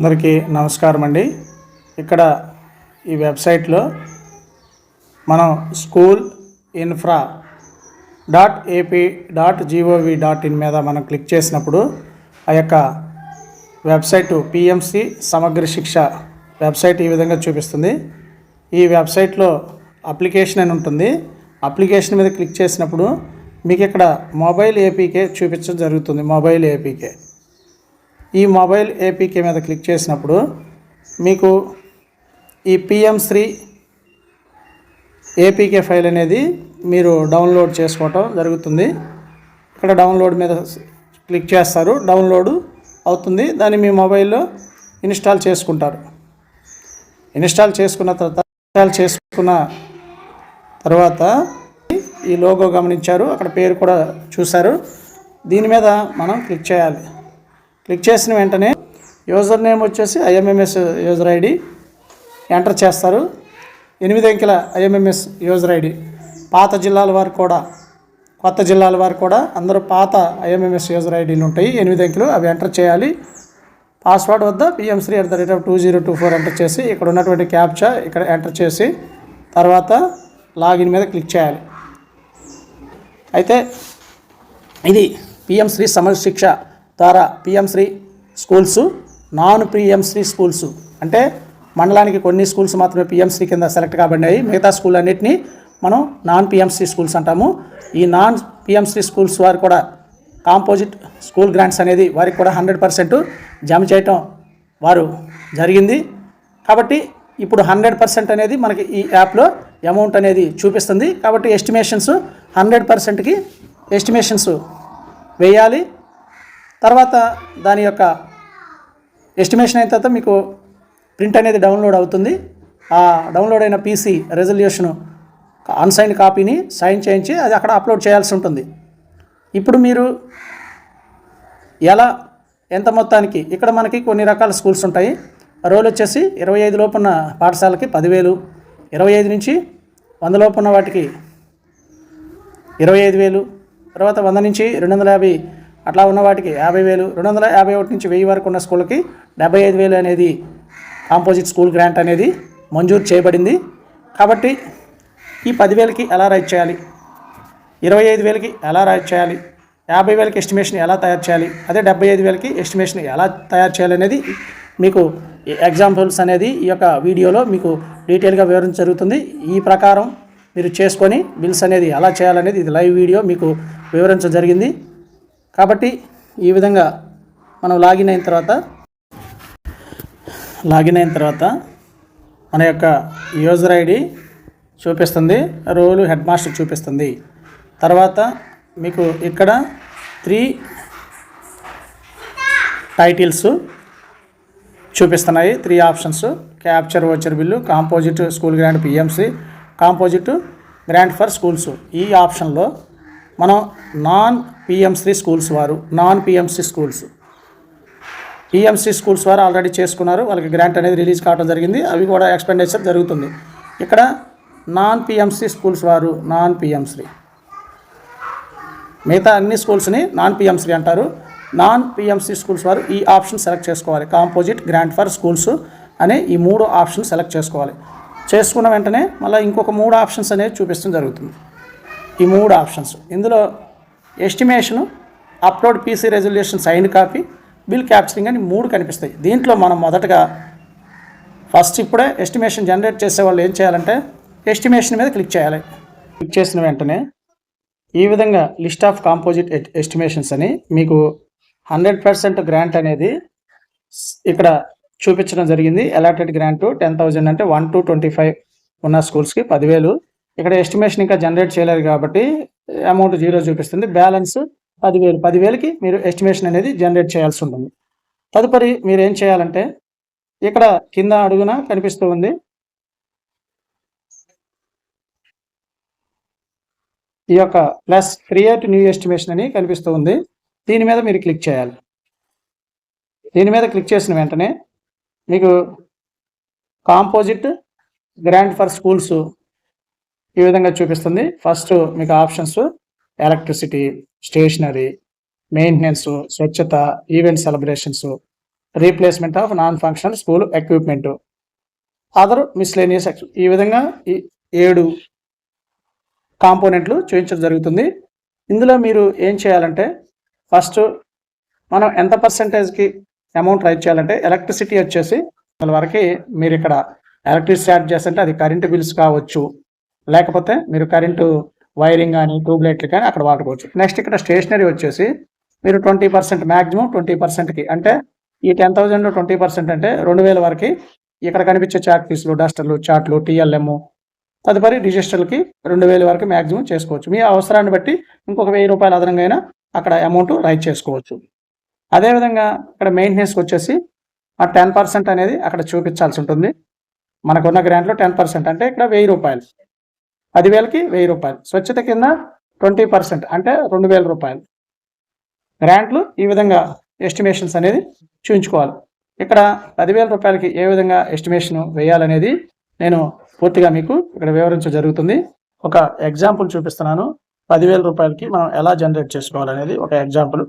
అందరికీ నమస్కారం అండి. ఇక్కడ ఈ వెబ్సైట్లో మనం school infra dot AP dot G O V dot in మీద మనం క్లిక్ చేసినప్పుడు ఆ యొక్క వెబ్సైట్ పిఎంసి సమగ్ర శిక్ష వెబ్సైట్ ఈ విధంగా చూపిస్తుంది. ఈ వెబ్సైట్లో అప్లికేషన్ అని ఉంటుంది. అప్లికేషన్ మీద క్లిక్ చేసినప్పుడు మీకు ఇక్కడ మొబైల్ ఏపీకే చూపించడం జరుగుతుంది. Mobile APK. ఈ మొబైల్ ఏపీకే మీద క్లిక్ చేసినప్పుడు మీకు ఈ పిఎం శ్రీ ఏపీకే ఫైల్ అనేది మీరు డౌన్లోడ్ చేసుకోవటం జరుగుతుంది. ఇక్కడ డౌన్లోడ్ మీద క్లిక్ చేస్తారు. డౌన్లోడ్ అవుతుంది. దాన్ని మీ మొబైల్లో ఇన్స్టాల్ చేసుకుంటారు. ఇన్స్టాల్ చేసుకున్న తర్వాత ఇన్స్టాల్ చేసుకున్న తర్వాత ఈ లోగో గమనించారు. అక్కడ పేరు కూడా చూశారు. దీని మీద మనం క్లిక్ చేయాలి. క్లిక్ చేసిన వెంటనే యూజర్ నేమ్ వచ్చేసి ఐఎంఎంఎస్ యూజర్ ఐడి ఎంటర్ చేస్తారు. ఎనిమిది అంకెల ఐఎంఎంఎస్ యూజర్ ఐడి. పాత జిల్లాల వారు కూడా కొత్త జిల్లాల వారు కూడా అందరూ పాత ఐఎంఎంఎస్ యూజర్ ఐడీలు ఉంటాయి. ఎనిమిది అంకెలు అవి ఎంటర్ చేయాలి. పాస్వర్డ్ వద్ద PM Shri at the rate of two zero two four enter చేసి ఇక్కడ ఉన్నటువంటి క్యాప్చా ఇక్కడ ఎంటర్ చేసి తర్వాత లాగిన్ మీద క్లిక్ చేయాలి. అయితే ఇది పిఎం శ్రీ సమర్ శిక్ష ద్వారా PM Shri schools non PM Shri schools. అంటే మండలానికి కొన్ని స్కూల్స్ మాత్రమే పిఎంశ్రీ కింద సెలెక్ట్ కాబడినాయి. మిగతా స్కూల్ అన్నిటినీ మనం నాన్ పిఎంశ్రీ స్కూల్స్ అంటాము. ఈ నాన్ పిఎంశ్రీ స్కూల్స్ వారు కూడా కాంపోజిట్ స్కూల్ గ్రాంట్స్ అనేది వారికి కూడా హండ్రెడ్ పర్సెంట్ జమ చేయటం వారు జరిగింది. కాబట్టి ఇప్పుడు హండ్రెడ్ పర్సెంట్ అనేది మనకి ఈ యాప్లో అమౌంట్ అనేది చూపిస్తుంది. కాబట్టి ఎస్టిమేషన్స్ హండ్రెడ్ పర్సెంట్కి ఎస్టిమేషన్స్ వేయాలి. తర్వాత దాని యొక్క ఎస్టిమేషన్ అయిన తర్వాత మీకు ప్రింట్ అనేది డౌన్లోడ్ అవుతుంది. ఆ డౌన్లోడ్ అయిన పీసీ రెజల్యూషన్ అన్సైన్ కాపీని సైన్ చేయించి అది అక్కడ అప్లోడ్ చేయాల్సి ఉంటుంది. ఇప్పుడు మీరు ఎలా ఎంత మొత్తానికి ఇక్కడ మనకి కొన్ని రకాల స్కూల్స్ ఉంటాయి. రోల్ వచ్చేసి ఇరవై ఐదు లోపున్న పాఠశాలకి పదివేలు ఇరవై ఐదు నుంచి వంద లోపున్న వాటికి ఇరవై ఐదు వేలు తర్వాత వంద నుంచి రెండు వందల యాభై అట్లా ఉన్న వాటికి యాభై వేలు రెండు వందల యాభై ఒకటి నుంచి వెయ్యి వరకు ఉన్న స్కూల్కి డెబ్బై ఐదు వేలు అనేది కాంపోజిట్ స్కూల్ గ్రాంట్ అనేది మంజూరు చేయబడింది. కాబట్టి ఈ పదివేలకి ఎలా రైట్ చేయాలి? ఇరవై ఐదు వేలకి ఎలా రైట్ చేయాలి? యాభై వేలకి ఎస్టిమేషన్ ఎలా తయారు చేయాలి? అదే డెబ్బై ఐదు వేలకి ఎస్టిమేషన్ ఎలా తయారు చేయాలి అనేది మీకు ఎగ్జాంపుల్స్ అనేది ఈ యొక్క వీడియోలో మీకు డీటెయిల్గా వివరించ జరుగుతుంది. ఈ ప్రకారం మీరు చేసుకొని బిల్స్ అనేది ఎలా చేయాలనేది ఇది లైవ్ వీడియో మీకు వివరించడం జరిగింది. కాబట్టి ఈ విధంగా మనం లాగిన్ అయిన తర్వాత లాగిన్ అయిన తర్వాత మన యొక్క యూజర్ ఐడి చూపిస్తుంది రోలు హెడ్ మాస్టర్ చూపిస్తుంది. తర్వాత మీకు ఇక్కడ త్రీ టైటిల్స్ చూపిస్తున్నాయి three options capture voucher bill composite school grant PMC composite grant for schools ఈ ఆప్షన్లో మనం నాన్ పిఎంసి స్కూల్స్ వారు non PMC schools PMC schools వారు ఆల్రెడీ చేసుకున్నారు వాళ్ళకి గ్రాంట్ అనేది రిలీజ్ కావడం జరిగింది అవి కూడా ఎక్స్పెండిచర్ జరుగుతుంది. ఇక్కడ నాన్ పిఎంసి స్కూల్స్ వారు నాన్ పిఎంసి మిగతా అన్ని స్కూల్స్ని నాన్ పిఎంసి అంటారు. నాన్ పిఎంసి స్కూల్స్ వారు ఈ ఆప్షన్ సెలెక్ట్ చేసుకోవాలి. కాంపోజిట్ గ్రాంట్ ఫర్ స్కూల్స్ అనే ఈ మూడు ఆప్షన్ సెలెక్ట్ చేసుకోవాలి. చేసుకున్న వెంటనే మళ్ళీ ఇంకొక మూడు ఆప్షన్స్ అనేవి చూపించడం జరుగుతుంది. ఈ మూడు ఆప్షన్స్. ఇందులో estimation upload PC resolution sign copy bill capturing అని మూడు కనిపిస్తాయి. దీంట్లో మనం మొదటగా ఫస్ట్ ఇప్పుడే ఎస్టిమేషన్ జనరేట్ చేసే వాళ్ళు ఏం చేయాలంటే ఎస్టిమేషన్ మీద క్లిక్ చేయాలి. క్లిక్ చేసిన వెంటనే ఈ విధంగా లిస్ట్ ఆఫ్ కాంపోజిట్ ఎస్టిమేషన్స్ అని మీకు హండ్రెడ్ పర్సెంట్ గ్రాంట్ అనేది ఇక్కడ చూపించడం జరిగింది. అలాటెడ్ గ్రాంట్ టెన్ థౌజండ్ అంటే వన్ టు ట్వంటీ ఫైవ్ ఉన్న స్కూల్స్కి పదివేలు. ఇక్కడ ఎస్టిమేషన్ ఇంకా జనరేట్ చేయలేరు కాబట్టి అమౌంట్ జీరో చూపిస్తుంది. బ్యాలెన్స్ పదివేలు. పదివేలకి మీరు ఎస్టిమేషన్ అనేది జనరేట్ చేయాల్సి ఉంటుంది. తదుపరి మీరు ఏం చేయాలంటే ఇక్కడ కింద అడుగున కనిపిస్తూ ఉంది ఈ యొక్క ప్లస్ క్రియేట్ న్యూ ఎస్టిమేషన్ అని కనిపిస్తూ ఉంది. దీని మీద మీరు క్లిక్ చేయాలి. దీని మీద క్లిక్ చేసిన వెంటనే మీకు కాంపోజిట్ గ్రాంట్ ఫర్ స్కూల్స్ ఈ విధంగా చూపిస్తుంది. ఫస్ట్ మీకు ఆప్షన్స్ ఎలక్ట్రిసిటీ స్టేషనరీ మెయింటెనెన్స్ స్వచ్ఛత event celebrations replacement of non functional school equipment other miscellaneous ఈ విధంగా ఈ ఏడు కాంపోనెంట్లు చూపించడం జరుగుతుంది. ఇందులో మీరు ఏం చేయాలంటే ఫస్ట్ మనం ఎంత పర్సంటేజ్కి అమౌంట్ రైట్ చేయాలంటే ఎలక్ట్రిసిటీ వచ్చేసి వాళ్ళ వరకు మీరు ఇక్కడ ఎలక్ట్రిసిటీ యాడ్ చేస్తుంటే అది కరెంటు బిల్స్ కావచ్చు. లేకపోతే మీరు కరెంటు వైరింగ్ కానీ ట్యూబ్లైట్లు కానీ అక్కడ వాడుకోవచ్చు. నెక్స్ట్ ఇక్కడ స్టేషనరీ వచ్చేసి మీరు ట్వంటీ పర్సెంట్ మ్యాక్సిమం ట్వంటీ పర్సెంట్కి అంటే ఈ టెన్ థౌజండ్లో ట్వంటీ పర్సెంట్ అంటే రెండు వేల వరకు ఇక్కడ కనిపించే చాక్ పీసులు డస్టర్లు చాట్లు టీఎల్ఎం తదుపరి రిజిస్టర్లకి రెండు వేల వరకు మ్యాక్సిమం చేసుకోవచ్చు. మీ అవసరాన్ని బట్టి ఇంకొక వెయ్యి రూపాయలు అదనంగా అయినా అక్కడ అమౌంట్ రైట్ చేసుకోవచ్చు. అదేవిధంగా ఇక్కడ మెయింటెనెన్స్కి వచ్చేసి ఆ టెన్ పర్సెంట్ అనేది అక్కడ చూపించాల్సి ఉంటుంది. మనకున్న గ్రాంట్లో టెన్ పర్సెంట్ అంటే ఇక్కడ వెయ్యి రూపాయలు. పదివేలకి వెయ్యి రూపాయలు. స్వచ్ఛత కింద ట్వంటీ పర్సెంట్ అంటే రెండు వేల రూపాయలు. గ్రాంట్లు ఈ విధంగా ఎస్టిమేషన్స్ అనేది చూపించుకోవాలి ఇక్కడ పదివేల రూపాయలకి ఏ విధంగా ఎస్టిమేషన్ వేయాలనేది నేను పూర్తిగా మీకు ఇక్కడ వివరించడం జరుగుతుంది. ఒక ఎగ్జాంపుల్ చూపిస్తున్నాను. పదివేల రూపాయలకి మనం ఎలా జనరేట్ చేసుకోవాలనేది ఒక ఎగ్జాంపుల్.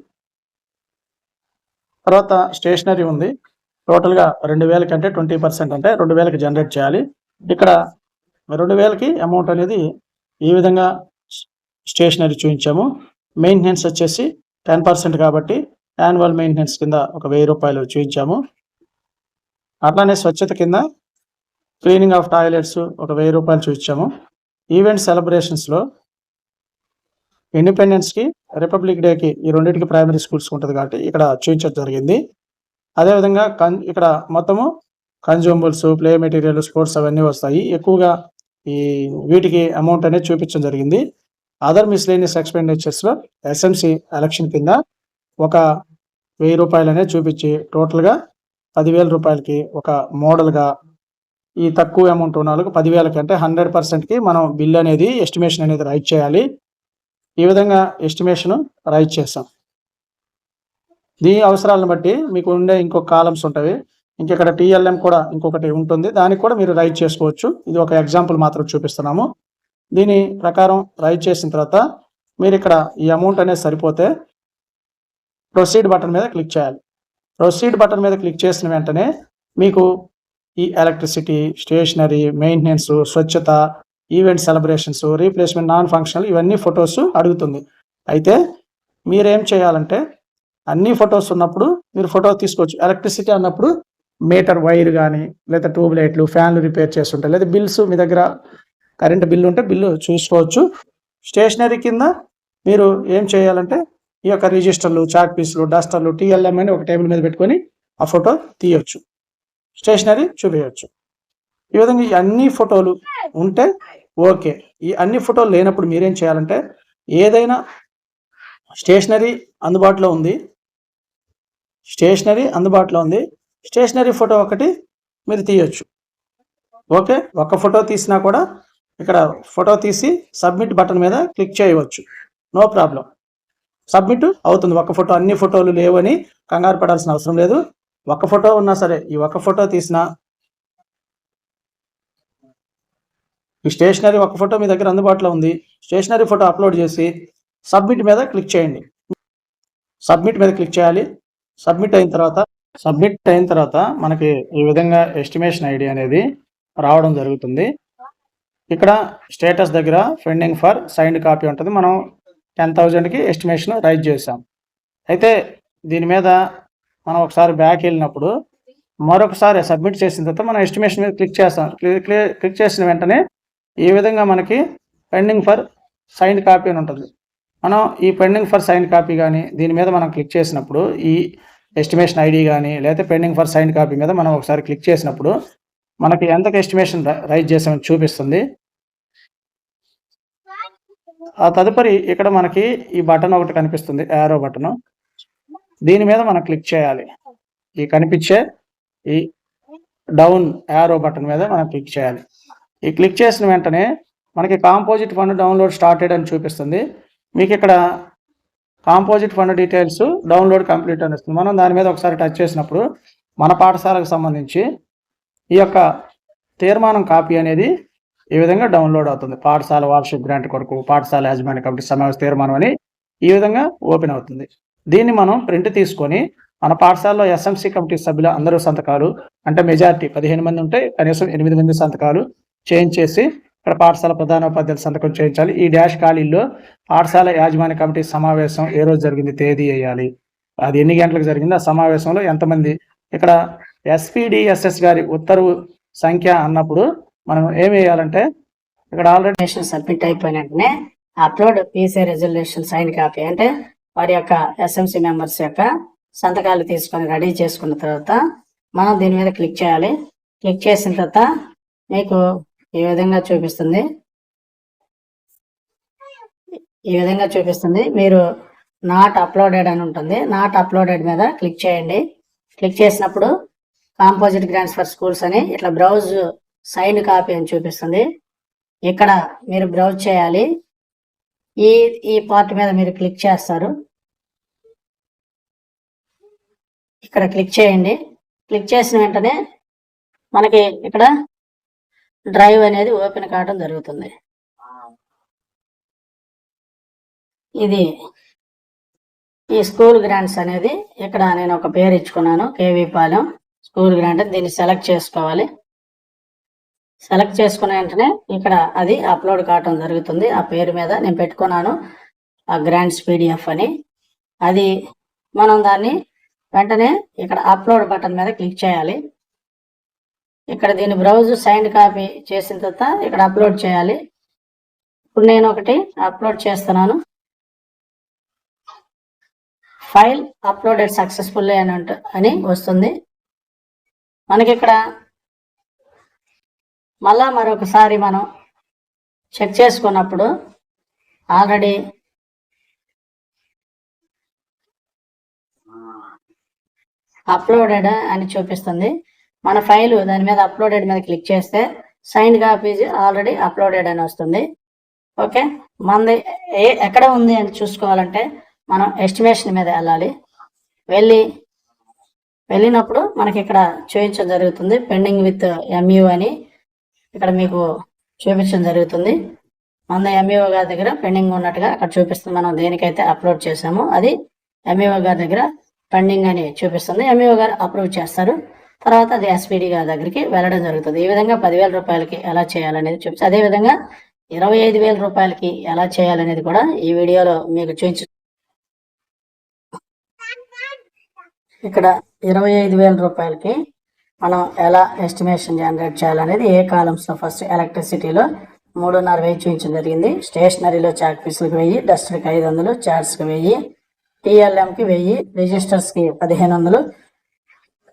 తర్వాత స్టేషనరీ ఉంది. టోటల్గా రెండు వేలకి అంటే ట్వంటీ పర్సెంట్ అంటే రెండు వేలకి జనరేట్ చేయాలి. ఇక్కడ రెండు వేలకి అమౌంట్ అనేది ఈ విధంగా స్టేషనరీ చూపించాము మెయింటెనెన్స్ వచ్చేసి టెన్ పర్సెంట్ కాబట్టి యాన్యువల్ మెయింటెనెన్స్ కింద ఒక వెయ్యి రూపాయలు చూపించాము అట్లానే స్వచ్ఛత కింద క్లీనింగ్ ఆఫ్ టాయిలెట్స్ ఒక వెయ్యి రూపాయలు చూపించాము ఈవెంట్ సెలబ్రేషన్స్లో ఇండిపెండెన్స్కి రిపబ్లిక్ డేకి ఈ రెండింటికి ప్రైమరీ స్కూల్స్ ఉంటుంది కాబట్టి ఇక్కడ చూపించడం జరిగింది. అదేవిధంగా కన్ ఇక్కడ మొత్తము కన్జ్యూమబుల్స్ ప్లే మెటీరియల్ స్పోర్ట్స్ అవన్నీ వస్తాయి. ఎక్కువగా ఈ వీటికి అమౌంట్ అనేది చూపించడం జరిగింది. అదర్ మిస్లేనియస్ ఎక్స్పెండిచర్స్లో ఎస్ఎంసి ఎలక్షన్ కింద ఒక వెయ్యి రూపాయలు అనేది చూపించి టోటల్గా పదివేల రూపాయలకి ఒక మోడల్గా ఈ తక్కువ అమౌంట్ ఉన్న వాళ్ళకి పదివేలకి అంటే హండ్రెడ్ పర్సెంట్కి మనం బిల్ అనేది ఎస్టిమేషన్ అనేది రైట్ చేయాలి. ఈ విధంగా ఎస్టిమేషన్ రైట్ చేస్తాం దీని అవసరాలను బట్టి మీకు ఉండే ఇంకొక కాలమ్స్ ఉంటాయి. ఇంకెక్కడ టీఎల్ఎం కూడా ఇంకొకటి ఉంటుంది. దానికి కూడా మీరు రైట్ చేసుకోవచ్చు. ఇది ఒక ఎగ్జాంపుల్ మాత్రం చూపిస్తున్నాము. దీని ప్రకారం రైట్ చేసిన తర్వాత మీరు ఇక్కడ ఈ అమౌంట్ అనేది సరిపోతే ప్రొసీడ్ బటన్ మీద క్లిక్ చేయాలి. ప్రొసీడ్ బటన్ మీద క్లిక్ చేసిన వెంటనే మీకు ఈ ఎలక్ట్రిసిటీ స్టేషనరీ మెయింటెనెన్స్ స్వచ్ఛత event celebrations replacement non functional ఇవన్నీ ఫొటోస్ అడుగుతుంది. అయితే మీరేం చేయాలంటే అన్ని ఫొటోస్ ఉన్నప్పుడు మీరు ఫోటో తీసుకోవచ్చు. ఎలక్ట్రిసిటీ అన్నప్పుడు మీటర్ వైర్ కానీ లేదా ట్యూబ్ లైట్లు ఫ్యాన్లు రిపేర్ చేస్తుంటే లేదా బిల్స్ మీ దగ్గర కరెంట్ బిల్లు ఉంటే బిల్లు చూసుకోవచ్చు. స్టేషనరీ కింద మీరు ఏం చేయాలంటే ఈ యొక్క రిజిస్టర్లు చాక్ పీసులు డస్టర్లు టీఎల్ఎం అని ఒక టేబుల్ మీద పెట్టుకొని ఆ ఫోటో తీయొచ్చు. స్టేషనరీ చూపించవచ్చు ఈ విధంగా ఈ అన్ని ఫోటోలు ఉంటే ఓకే. ఈ అన్ని ఫోటోలు లేనప్పుడు మీరేం చేయాలంటే ఏదైనా స్టేషనరీ అందుబాటులో ఉంది. స్టేషనరీ అందుబాటులో ఉంది. స్టేషనరీ ఫోటో ఒకటి మీరు తీయొచ్చు. ఓకే? ఒక ఫోటో తీసినా కూడా ఇక్కడ ఫోటో తీసి సబ్మిట్ బటన్ మీద క్లిక్ చేయవచ్చు. No problem. సబ్మిట్ అవుతుంది. ఒక ఫోటో అన్ని ఫోటోలు లేవని కంగారు పడాల్సిన అవసరం లేదు. ఒక ఫోటో ఉన్నా సరే ఈ ఒక ఫోటో తీసిన ఈ స్టేషనరీ ఒక ఫోటో మీ దగ్గర అందుబాటులో ఉంది. స్టేషనరీ ఫోటో అప్లోడ్ చేసి సబ్మిట్ మీద క్లిక్ చేయండి. సబ్మిట్ మీద క్లిక్ చేయాలి. సబ్మిట్ అయిన తర్వాత సబ్మిట్ అయిన తర్వాత మనకి ఈ విధంగా ఎస్టిమేషన్ ఐడి అనేది రావడం జరుగుతుంది. ఇక్కడ స్టేటస్ దగ్గర పెండింగ్ ఫర్ సైన్డ్ కాపీ ఉంటుంది. మనం టెన్ థౌజండ్కి ఎస్టిమేషన్ రైజ్ చేసాం అయితే దీని మీద మనం ఒకసారి బ్యాక్ వెళ్ళినప్పుడు మరొకసారి సబ్మిట్ చేసిన తర్వాత మనం ఎస్టిమేషన్ మీద క్లిక్ చేస్తాం. క్లిక్ చేసిన వెంటనే ఈ విధంగా మనకి పెండింగ్ ఫర్ సైన్డ్ కాపీ అని ఉంటుంది. మనం ఈ పెండింగ్ ఫర్ సైన్ కాపీ కానీ దీని మీద మనం క్లిక్ చేసినప్పుడు ఈ ఎస్టిమేషన్ ఐడి కానీ లేకపోతే పెండింగ్ ఫర్ సైన్ కాపీ మీద మనం ఒకసారి క్లిక్ చేసినప్పుడు మనకి ఎంతకు ఎస్టిమేషన్ రైజ్ చేసామని చూపిస్తుంది. ఆ తదుపరి ఇక్కడ మనకి ఈ బటన్ ఒకటి కనిపిస్తుంది యారో బటన్. దీని మీద మనం క్లిక్ చేయాలి. ఈ కనిపించే ఈ డౌన్ యారో బటన్ మీద మనం క్లిక్ చేయాలి. ఈ క్లిక్ చేసిన వెంటనే మనకి కాంపోజిట్ ఫండ్ డౌన్లోడ్ స్టార్టెడ్ అని చూపిస్తుంది. మీకు ఇక్కడ composite fund details download complete అని వస్తుంది. మనం దాని మీద ఒకసారి టచ్ చేసినప్పుడు మన పాఠశాలకు సంబంధించి ఈ యొక్క తీర్మానం కాపీ అనేది ఈ విధంగా డౌన్లోడ్ అవుతుంది. పాఠశాల వార్షిక గ్రాంట్ కొరకు పాఠశాల యాజమాన్య కమిటీ సమావేశ తీర్మానం అని ఈ విధంగా ఓపెన్ అవుతుంది. దీన్ని మనం ప్రింట్ తీసుకొని మన పాఠశాలలో ఎస్ఎంసీ కమిటీ సభ్యుల అందరూ సంతకాలు అంటే మెజార్టీ పదిహేను మంది ఉంటే కనీసం ఎనిమిది మంది సంతకాలు చేయించేసి ఇక్కడ పాఠశాల ప్రధానోపాధ్యాయులు సంతకం చేయించాలి. ఈ డాష్ ఖాళీల్లో పాఠశాల యాజమాన్య కమిటీ సమావేశం ఏ రోజు జరిగింది తేదీ వేయాలి. అది ఎన్ని గంటలకు జరిగింది ఆ సమావేశంలో ఎంతమంది ఇక్కడ ఎస్పీడిఎస్ఎస్ గారి ఉత్తర్వు సంఖ్య అన్నప్పుడు మనం ఏం వేయాలంటే ఇక్కడ ఆల్రెడీ సబ్మిట్ అయిపోయిన వెంటనే upload PC resolution sign copy అంటే వారి యొక్క ఎస్ఎంసి మెంబర్స్ యొక్క సంతకాలు తీసుకొని రెడీ చేసుకున్న తర్వాత మనం దీని మీద క్లిక్ చేయాలి. క్లిక్ చేసిన తర్వాత మీకు ఈ విధంగా చూపిస్తుంది. ఈ విధంగా చూపిస్తుంది. మీరు నాట్ అప్లోడెడ్ అని ఉంటుంది. నాట్ అప్లోడెడ్ మీద క్లిక్ చేయండి. క్లిక్ చేసినప్పుడు కాంపోజిట్ గ్రాంట్స్ ఫర్ స్కూల్స్ అని ఇట్లా బ్రౌజ్ సైన్ కాపీ అని చూపిస్తుంది. ఇక్కడ మీరు బ్రౌజ్ చేయాలి. ఈ ఈ పార్ట్ మీద మీరు క్లిక్ చేస్తారు. ఇక్కడ క్లిక్ చేయండి. క్లిక్ చేసిన వెంటనే మనకి ఇక్కడ డ్రైవ్ అనేది ఓపెన్ కావడం జరుగుతుంది. ఇది ఈ స్కూల్ గ్రాంట్స్ అనేది ఇక్కడ నేను ఒక పేరు ఇచ్చుకున్నాను కేవీ పాలెం స్కూల్ గ్రాంట్ దీన్ని సెలెక్ట్ చేసుకోవాలి. సెలెక్ట్ చేసుకున్న వెంటనే ఇక్కడ అది అప్లోడ్ కావటం జరుగుతుంది. ఆ పేరు మీద నేను పెట్టుకున్నాను ఆ గ్రాంట్స్ పీడిఎఫ్ అని. అది మనం దాన్ని వెంటనే ఇక్కడ అప్లోడ్ బటన్ మీద క్లిక్ చేయాలి. ఇక్కడ దీని బ్రౌజ్ సైన్ కాపీ చేసిన తర్వాత ఇక్కడ అప్లోడ్ చేయాలి. ఇప్పుడు నేను ఒకటి అప్లోడ్ చేస్తున్నాను. ఫైల్ అప్లోడెడ్ సక్సెస్ఫుల్లీ అని అంట అని వస్తుంది. మనకి ఇక్కడ మళ్ళా మరొకసారి మనం చెక్ చేసుకున్నప్పుడు ఆల్రెడీ అప్లోడెడ్ అని చూపిస్తుంది. మన ఫైల్ దాని మీద అప్లోడెడ్ మీద క్లిక్ చేస్తే సైన్ కాపీస్ ఆల్రెడీ అప్లోడెడ్ అని వస్తుంది. ఓకే? మనది ఏ ఎక్కడ ఉంది అని చూసుకోవాలంటే మనం ఎస్టిమేషన్ మీద వెళ్ళాలి. వెళ్ళి వెళ్ళినప్పుడు మనకి ఇక్కడ చూపించడం జరుగుతుంది. పెండింగ్ విత్ ఎంయూ అని ఇక్కడ మీకు చూపించడం జరుగుతుంది. మన ఎంఈఓ గారి దగ్గర పెండింగ్ ఉన్నట్టుగా అక్కడ చూపిస్తుంది. మనం దేనికైతే అప్లోడ్ చేసామో అది ఎంఈఓ గారి దగ్గర పెండింగ్ అని చూపిస్తుంది. ఎంఈఓ గారు అప్రూవ్ చేస్తారు. తర్వాత అది ఎస్పీడి గారి దగ్గరికి వెళ్ళడం జరుగుతుంది. ఈ విధంగా పదివేల రూపాయలకి ఎలా చేయాలనేది చూపించి అదేవిధంగా ఇరవై ఐదు వేల రూపాయలకి ఎలా చేయాలనేది కూడా ఈ వీడియోలో మీకు చూపించు ఇక్కడ ఇరవై ఐదు వేల రూపాయలకి మనం ఎలా ఎస్టిమేషన్ జనరేట్ చేయాలనేది ఏ కాలమ్స్లో ఫస్ట్ ఎలక్ట్రిసిటీలో మూడున్నర వెయ్యి చూపించడం జరిగింది. స్టేషనరీలో చాక్ పీసులకు వెయ్యి డస్టర్కి ఐదు వందలు చార్ట్స్కి వెయ్యి టీఎల్ఎంకి వెయ్యి రిజిస్టర్స్కి పదిహేను వందలు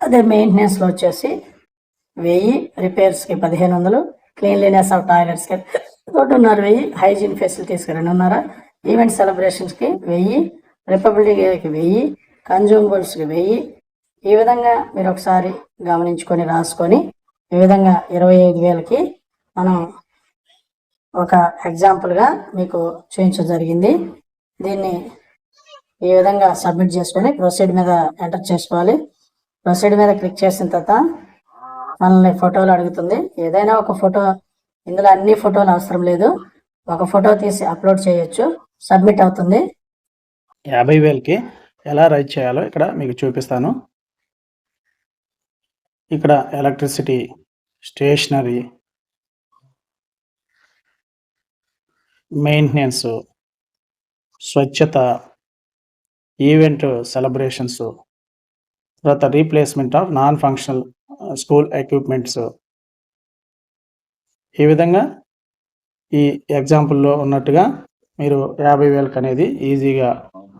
అదే మెయింటెనెన్స్లో వచ్చేసి వెయ్యి రిపేర్స్కి పదిహేను వందలు క్లీన్లీనెస్ ఆఫ్ టాయిలెట్స్కి రెండున్నర వెయ్యి హైజీన్ ఫెసిలిటీస్కి రెండున్నర ఈవెంట్ సెలబ్రేషన్స్కి వెయ్యి రిపబ్లిక్ డేకి వెయ్యి కన్జ్యూమబుల్స్కి వెయ్యి. ఈ విధంగా మీరు ఒకసారి గమనించుకొని రాసుకొని ఈ విధంగా ఇరవై ఐదు వేలకి మనం ఒక ఎగ్జాంపుల్గా మీకు చూపించడం జరిగింది. దీన్ని ఈ విధంగా సబ్మిట్ చేసుకొని ప్రొసీడ్ మీద ఎంటర్ చేసుకోవాలి. ప్రొసీడ్ మీద క్లిక్ చేసిన తర్వాత మనల్ని ఫోటోలు అడుగుతుంది. ఏదైనా ఒక ఫోటో ఇందులో అన్ని ఫోటోలు అవసరం లేదు. ఒక ఫోటో తీసి అప్లోడ్ చేయొచ్చు. సబ్మిట్ అవుతుంది. యాభై వేలకి ఎలా రైట్ చేయాలో ఇక్కడ మీకు చూపిస్తాను. ఇక్కడ ఎలక్ట్రిసిటీ స్టేషనరీ మెయింటెనెన్స్ స్వచ్ఛత ఈవెంట్ సెలబ్రేషన్స్ తర్వాత replacement of non functional school equipments ఈ విధంగా ఈ ఎగ్జాంపుల్లో ఉన్నట్టుగా మీరు యాభై వేలకు అనేది ఈజీగా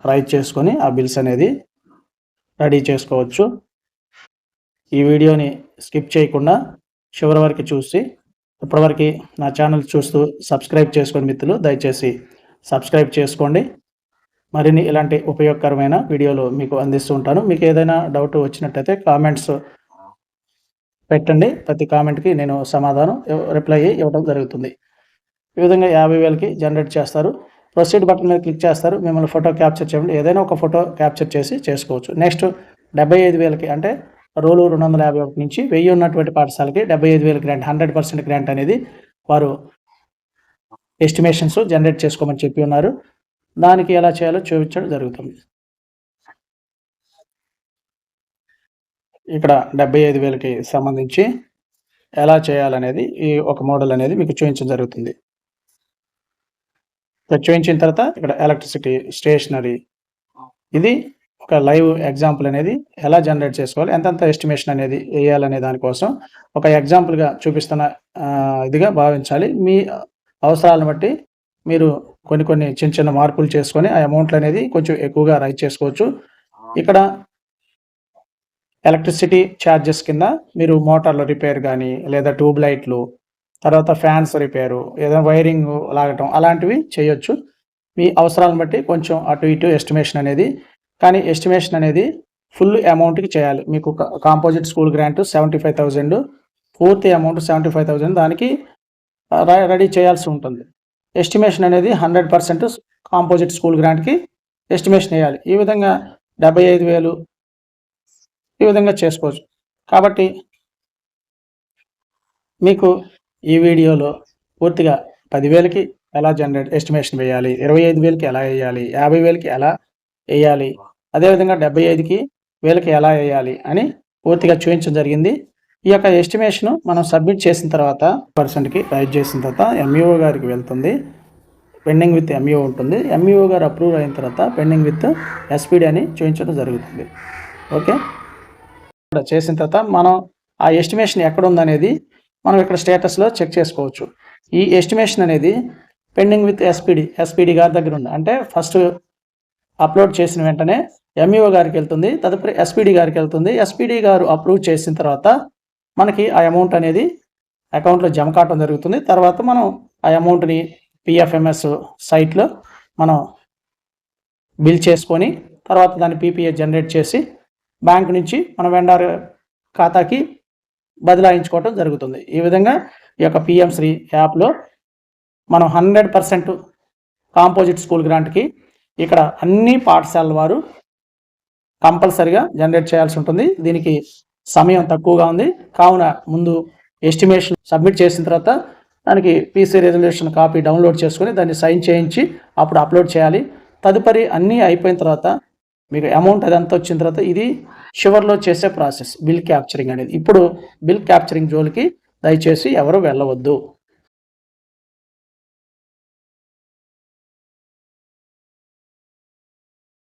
రైట్ చేసుకొని ఆ బిల్స్ అనేది రెడీ చేసుకోవచ్చు. ఈ వీడియోని స్కిప్ చేయకుండా చివరి వరకు చూసి ఇప్పటివరకు నా ఛానల్ చూస్తూ సబ్స్క్రైబ్ చేసుకోండి మిత్రులు దయచేసి సబ్స్క్రైబ్ చేసుకోండి. మరిన్ని ఇలాంటి ఉపయోగకరమైన వీడియోలు మీకు అందిస్తూ ఉంటాను. మీకు ఏదైనా డౌట్ వచ్చినట్టయితే కామెంట్స్ పెట్టండి. ప్రతి కామెంట్కి నేను సమాధానం రిప్లై ఇవ్వడం జరుగుతుంది. ఈ విధంగా యాభై వేలకి జనరేట్ చేస్తారు. ప్రొసీడ్ బటన్ మీద క్లిక్ చేస్తారు. మిమ్మల్ని ఫోటో క్యాప్చర్ చేయండి. ఏదైనా ఒక ఫోటో క్యాప్చర్ చేసి చేసుకోవచ్చు. నెక్స్ట్ డెబ్బై ఐదు వేలకి అంటే రోలు రెండు వందల యాభై ఒకటి నుంచి వెయ్యి ఉన్నటువంటి పాఠశాలకి డెబ్బై ఐదు వేల గ్రాంట్ హండ్రెడ్ పర్సెంట్ గ్రాంట్ అనేది వారు ఎస్టిమేషన్స్ జనరేట్ చేసుకోమని చెప్పి ఉన్నారు. దానికి ఎలా చేయాలో చూపించడం జరుగుతుంది. ఇక్కడ డెబ్బై ఐదు వేలకి సంబంధించి ఎలా చేయాలనేది ఈ ఒక మోడల్ అనేది మీకు చూపించడం జరుగుతుంది. ఇక్కడ చూపించిన తర్వాత ఇక్కడ ఎలక్ట్రిసిటీ స్టేషనరీ. ఇది ఒక లైవ్ ఎగ్జాంపుల్ అనేది ఎలా జనరేట్ చేసుకోవాలి ఎంతెంత ఎస్టిమేషన్ అనేది వేయాలనే దానికోసం ఒక ఎగ్జాంపుల్గా చూపిస్తున్న ఇదిగా భావించాలి. మీ అవసరాలను బట్టి మీరు కొన్ని కొన్ని చిన్న చిన్న మార్పులు చేసుకొని ఆ అమౌంట్లు అనేది కొంచెం ఎక్కువగా రైట్ చేసుకోవచ్చు. ఇక్కడ ఎలక్ట్రిసిటీ ఛార్జెస్ కింద మీరు మోటార్ల రిపేర్ కానీ లేదా ట్యూబ్ లైట్లు తర్వాత ఫ్యాన్స్ రిపేరు ఏదైనా వైరింగ్ లాగటం అలాంటివి చేయొచ్చు. మీ అవసరాలను బట్టి కొంచెం అటు ఇటు ఎస్టిమేషన్ అనేది కానీ ఎస్టిమేషన్ అనేది ఫుల్ అమౌంట్కి చేయాలి. మీకు composite school grant seventy five thousand పూర్తి అమౌంట్ సెవెంటీ ఫైవ్ థౌజండ్ దానికి రెడీ చేయాల్సి ఉంటుంది. ఎస్టిమేషన్ అనేది హండ్రెడ్ పర్సెంట్ కాంపోజిట్ స్కూల్ గ్రాంట్కి ఎస్టిమేషన్ వేయాలి. ఈ విధంగా డెబ్బై ఐదు వేలు ఈ విధంగా చేసుకోవచ్చు. కాబట్టి మీకు ఈ వీడియోలో పూర్తిగా పదివేలకి ఎలా జనరేట్ ఎస్టిమేషన్ వేయాలి? ఇరవై ఐదు వేలకి ఎలా వేయాలి? యాభై వేలకి ఎలా వేయాలి? అదేవిధంగా డెబ్బై ఐదుకి వేలకి ఎలా వేయాలి అని పూర్తిగా చూపించడం జరిగింది. ఈ యొక్క ఎస్టిమేషన్ మనం సబ్మిట్ చేసిన తర్వాత పర్సెంట్కి రైట్ చేసిన తర్వాత ఎంఈఓ గారికి వెళ్తుంది. పెండింగ్ విత్ ఎంఈఓ ఉంటుంది. ఎంఈఓ గారు అప్రూవ్ అయిన తర్వాత పెండింగ్ విత్ ఎస్పీడీ అని చూపించడం జరుగుతుంది. ఓకే ఇక్కడ చేసిన తర్వాత మనం ఆ ఎస్టిమేషన్ ఎక్కడ ఉందనేది మనం ఇక్కడ స్టేటస్లో చెక్ చేసుకోవచ్చు. ఈ ఎస్టిమేషన్ అనేది పెండింగ్ విత్ ఎస్పీడి ఎస్పీడి గారి దగ్గర ఉంది. అంటే ఫస్ట్ అప్లోడ్ చేసిన వెంటనే ఎంఈఓ గారికి వెళ్తుంది. తదుపరి ఎస్పీడి గారికి వెళ్తుంది. ఎస్పీడి గారు అప్రూవ్ చేసిన తర్వాత మనకి ఆ అమౌంట్ అనేది అకౌంట్లో జమ కావడం జరుగుతుంది. తర్వాత మనం ఆ అమౌంట్ని పిఎఫ్ఎంఎస్ సైట్లో మనం బిల్ చేసుకొని తర్వాత దాన్ని పీపీఏ జనరేట్ చేసి బ్యాంక్ నుంచి మన వెండర్ ఖాతాకి బదలాయించుకోవటం జరుగుతుంది. ఈ విధంగా ఈ యొక్క పిఎం శ్రీ యాప్లో మనం హండ్రెడ్ పర్సెంట్ కాంపోజిట్ స్కూల్ గ్రాంట్కి ఇక్కడ అన్ని పాఠశాలల వారు కంపల్సరిగా జనరేట్ చేయాల్సి ఉంటుంది. దీనికి సమయం తక్కువగా ఉంది. కావున ముందు ఎస్టిమేషన్ సబ్మిట్ చేసిన తర్వాత దానికి పీసీ రిజల్యూషన్ కాపీ డౌన్లోడ్ చేసుకొని దాన్ని సైన్ చేయించి అప్పుడు అప్లోడ్ చేయాలి. తదుపరి అన్నీ అయిపోయిన తర్వాత మీకు అమౌంట్ అదంతా వచ్చిన తర్వాత ఇది షివర్లో చేసే ప్రాసెస్ బిల్ క్యాప్చరింగ్ అనేది. ఇప్పుడు బిల్ క్యాప్చరింగ్ జోలికి దయచేసి ఎవరు వెళ్ళవద్దు.